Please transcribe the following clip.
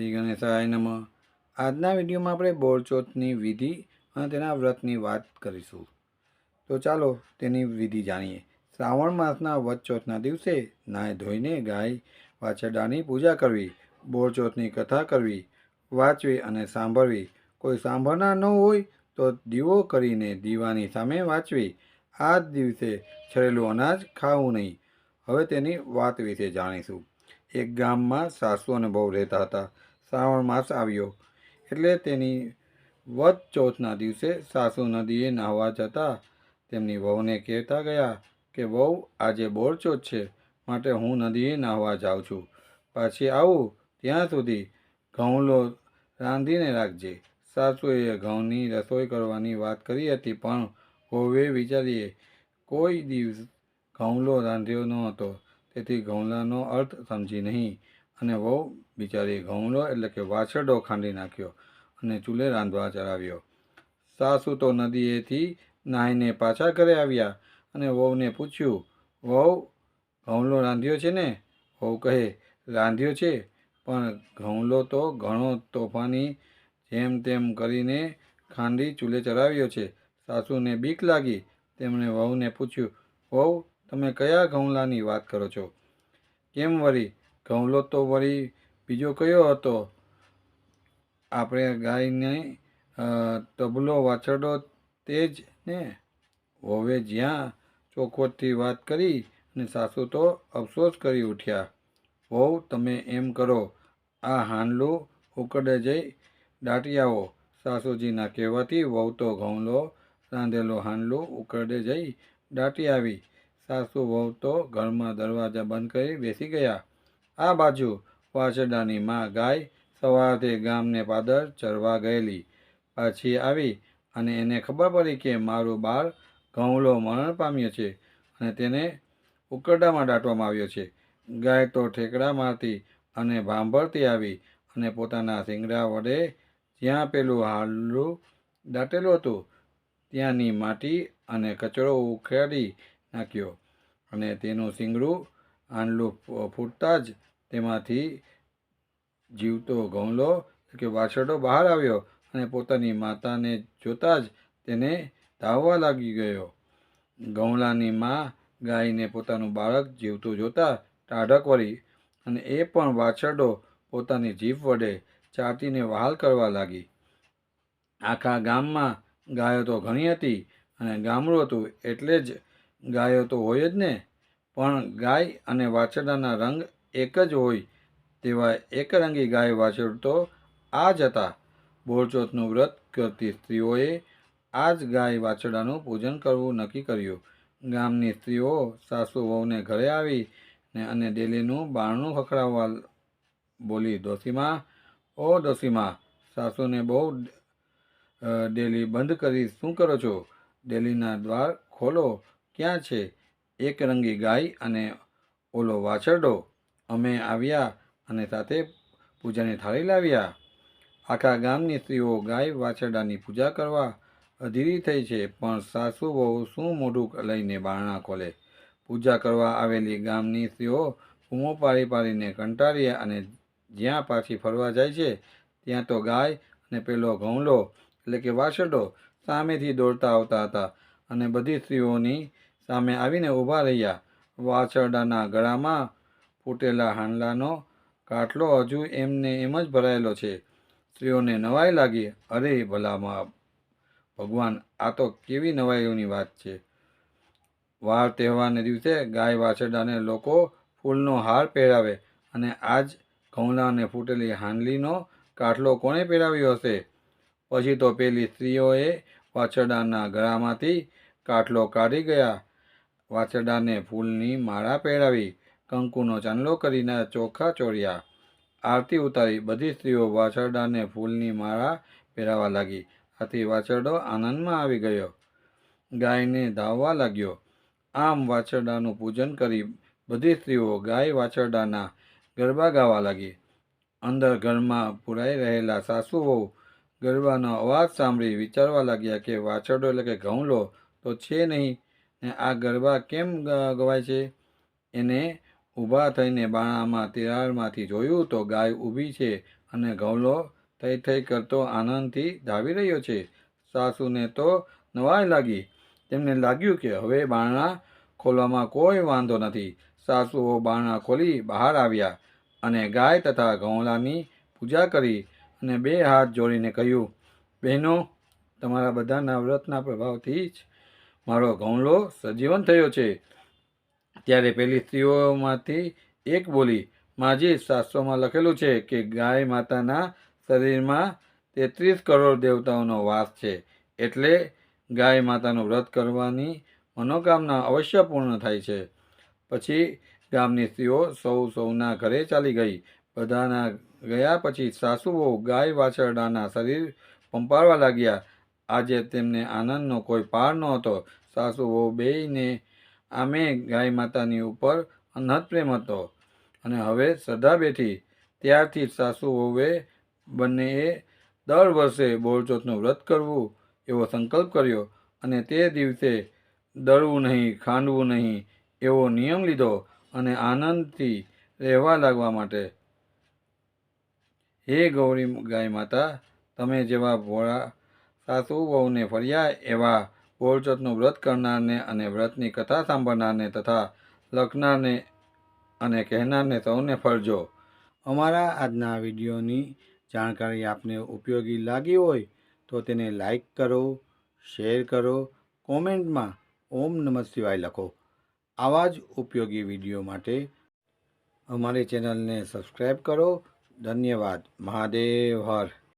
શ્રી ગણેશાય નમઃ. આજના વિડીયોમાં આપણે બોળચોથની વિધિ અને તેના વ્રતની વાત કરીશું. તો ચાલો તેની વિધિ જાણીએ. શ્રાવણ માસના વચચોથના દિવસે નાહી ધોઈને ગાય વાછરડાની પૂજા કરવી બોળચોથની કથા કરવી, વાંચવી અને સાંભળવી. કોઈ સાંભળનાર ન હોય તો દીવો કરીને દીવાની સામે વાંચવી. આ જ દિવસે છરેલું અનાજ ખાવું નહીં. હવે તેની વાત વિશે જાણીશું. એક ગામમાં સાસુ અને બહુ રહેતા હતા. શ્રાવણ માસ આવ્યો. એટલે તેની વદ ચોથના દિવસે સાસુ નદીએ નાહવા જતા તેમની વહુને કહેતા ગયા કે, વહુ, આજે બોરચોથ છે, માટે હું નદીએ નાહવા જાઉં છું. પાછી આવું, ત્યાં સુધી ઘઉંલો રાંધીને રાખજે. સાસુએ ઘઉંની રસોઈ કરવાની વાત કરી હતી, પણ હોવે વિચારીએ કોઈ દિવસ ઘઉંલો રાંધ્યો ન હતો, તેથી ઘઉંલાનો અર્થ સમજી નહીં. અને વહુ બિચારી ઘઉંલો એટલે કે વાછરડો ખાંડી નાખ્યો અને ચૂલે રાંધવા ચડાવ્યો. સાસુ તો નદીએથી નાહીને પાછા ઘરે આવ્યા અને વહુને પૂછ્યું, વહુ ઘઉંડો રાંધ્યો છે ને? વહુ કહે, રાંધ્યો છે, પણ ઘઉંલો તો ઘણો તોફાની જેમ તેમ કરીને ખાંડી ચૂલે ચડાવ્યો છે. સાસુને બીક લાગી. તેમણે વહુને પૂછ્યું, વહુ, તમે કયા ઘઉંલાની વાત કરો છો? કેમ વળી ઘઉંલો તો વળી બીજો કયો હતો? આપણે ગાયને તબલો, વાછરડો તે જ ને? વહુએ જ્યાં ચોખવટથી વાત કરી અને સાસુ તો અફસોસ કરી ઉઠ્યા. વહુ તમે એમ કરો. આ હાંડલું ઉકળે જઈ દાટી આવો. સાસુજીના કહેવાથી વહુ તો ઘઉંલો રાંધેલો હાંડલું ઉકળે જઈ દાટી આવી. સાસુ, વહુ તો ઘરમાં દરવાજા બંધ કરી બેસી ગયા. આ બાજુ વાછરડાની માં ગાય સવારથી ગામને પાદર ચરવા ગયેલી. પાછી આવી અને એને ખબર પડી કે મારું બાળ ઘઉંલો મરણ પામ્યો છે અને તેને ઉકરડામાં દાટવામાં આવ્યો છે. ગાય તો ઠેકડા મારતી અને ભાંભરતી આવી અને પોતાના શિંગડા વડે જ્યાં પેલું હાલું દાટેલું હતું, ત્યાંની માટી અને કચરો ઉખેડી નાખ્યો અને તેનું શિંગડું હાંડલું ફૂ- ફૂટતા જ તેમાંથી જીવતો ઘઉંલો કે વાછરડો બહાર આવ્યો અને પોતાની માતાને જોતાં જ તેને ધાવવા લાગી ગયો. ગૌલાની માં ગાયને પોતાનું બાળક જીવતું જોતા ટાઢક વળી અને એ પણ વાછરડો પોતાની જીભ વડે ચાટીને વહાલ કરવા લાગી. આખા ગામમાં ગાયો તો ઘણી હતી અને ગામડું હતું એટલે જ ગાયો તો હોય જ ને, પણ ગાય અને વાછરડાના રંગ એક જ હોય તેવા એકરંગી ગાય વાછરડું તો આ જ હતા. બોળચોથનું વ્રત કરતી સ્ત્રીઓએ આ જ ગાય વાછરડાનું પૂજન કરવું નક્કી કર્યું. ગામની સ્ત્રીઓ સાસુ વહુને ઘરે આવી ને અને ડેલીનું બારણું ખખડાવવા બોલી દોશીમાં ઓ દોશીમાં સાસુને બહુ ડેલી બંધ કરી શું કરો છો? ડેલીના દ્વાર ખોલો. ક્યાં છે? એક રંગી ગાય અને ઓલો વાછરડો. અમે આવ્યા અને સાથે પૂજાની થાળી લાવ્યા. આખા ગામની સ્ત્રીઓ ગાય વાછરડાની પૂજા કરવા અધીરી થઈ છે, પણ સાસુ વહુ શું મોઢું લઈને બારણા ખોલે? પૂજા કરવા આવેલી ગામની સ્ત્રીઓ બૂમો પાડી પાડીને કંટાળ્યા અને જ્યાં પાછી ફરવા જાય છે, ત્યાં તો ગાય અને પેલો ઘઉંલો એટલે કે વાછરડો સામેથી દોડતા આવતા હતા અને બધી સ્ત્રીઓની સામે આવીને ઊભા રહ્યા. વાછરડાના ગળામાં ફૂટેલા હાંડલાનો કાટલો હજુ એમને એમ જ ભરાયેલો છે. સ્ત્રીઓને નવાઈ લાગી. અરે ભલામાં ભગવાન, આ તો કેવી નવાઈઓની વાત છે. વાર તહેવારને દિવસે ગાય વાછરડાને લોકો ફૂલનો હાર પહેરાવે અને આજ ઘઉંલાને ફૂટેલી હાંડલીનો કાટલો કોણે પહેરાવ્યો હશે? પછી તો પેલી સ્ત્રીઓએ વાછરડાના ગળામાંથી કાટલો કાઢી ગયા. વાછરડાને ફૂલની માળા પહેરાવી. કંકુનો ચાંદલો કરીને ચોખા ચોર્યા. આરતી ઉતારી બધી સ્ત્રીઓ વાછરડાને ફૂલની માળા પહેરાવા લાગી. આથી વાછરડો આનંદમાં આવી ગયો. ગાયને ધાવવા લાગ્યો. આમ વાછરડાનું પૂજન કરી બધી સ્ત્રીઓ ગાય વાછરડાના ગરબા ગાવા લાગી. અંદર ઘરમાં પુરાઈ રહેલા સાસુ વહુ ગરબાનો અવાજ સાંભળી વિચારવા લાગ્યા કે વાછરડો એટલે કે ઘઉંલો તો છે નહીં ને આ ગરબા કેમ ગવાય છે? એને ઊભા થઈને બાણામાં તિરાડમાંથી જોયું તો ગાય ઊભી છે અને ઘઉલો થઈ થઈ કરતો આનંદથી ધાવી રહ્યો છે. સાસુને તો નવાઈ લાગી. તેમને લાગ્યું કે હવે બારણા ખોલવામાં કોઈ વાંધો નથી. સાસુઓ બારણા ખોલી બહાર આવ્યા અને ગાય તથા ઘઉંલાની પૂજા કરી અને બે હાથ જોડીને કહ્યું, બહેનો, તમારા બધાના વ્રતના પ્રભાવથી જ મારો ઘઉંલો સજીવન થયો છે. ત્યારે પેલી સ્ત્રીઓમાંથી એક બોલી, માજી શાસ્ત્રોમાં લખેલું છે કે ગાય માતાના શરીરમાં તેત્રીસ કરોડ દેવતાઓનો વાસ છે, એટલે ગાય માતાનું વ્રત કરવાની મનોકામના અવશ્ય પૂર્ણ થાય છે. પછી ગામની સ્ત્રીઓ સૌ સૌના ઘરે ચાલી ગઈ. બધાના ગયા પછી સાસુઓ ગાય વાછરડાના શરીર પંપાળવા લાગ્યા. આજે તેમને આનંદનો કોઈ પાર નહોતો. સાસુઓ બેયને આમે ગાય માતાની ઉપર અનહદ પ્રેમ હતો. અને હવે શ્રદ્ધા બેઠી, ત્યારથી સાસુ વહુએ બંનેએ દર વર્ષે બોળચોથનું વ્રત કરવું એવો સંકલ્પ કર્યો અને તે દિવસે દળવું નહીં, ખાંડવું નહીં એવો નિયમ લીધો અને આનંદથી રહેવા લાગવા માટે, હે ગૌરી ગાય માતા, તમે જેવા ભોળા સાસુ વહુને ફર્યા એવા બોળચોથનું વ્રત કરનારને અને વ્રતની કથા સાંભળનારને તથા લખનારને અને કહેનારને સૌને ફરજો અમારા આજના વિડીયોની જાણકારી આપને ઉપયોગી લાગી હોય તો તેને લાઈક કરો, શેર કરો, કોમેન્ટમાં ઓમ નમઃ શિવાય લખો. આવા જ ઉપયોગી વીડિયો માટે અમારી ચેનલને સબસ્ક્રાઈબ કરો. ધન્યવાદ. મહાદેવ હર.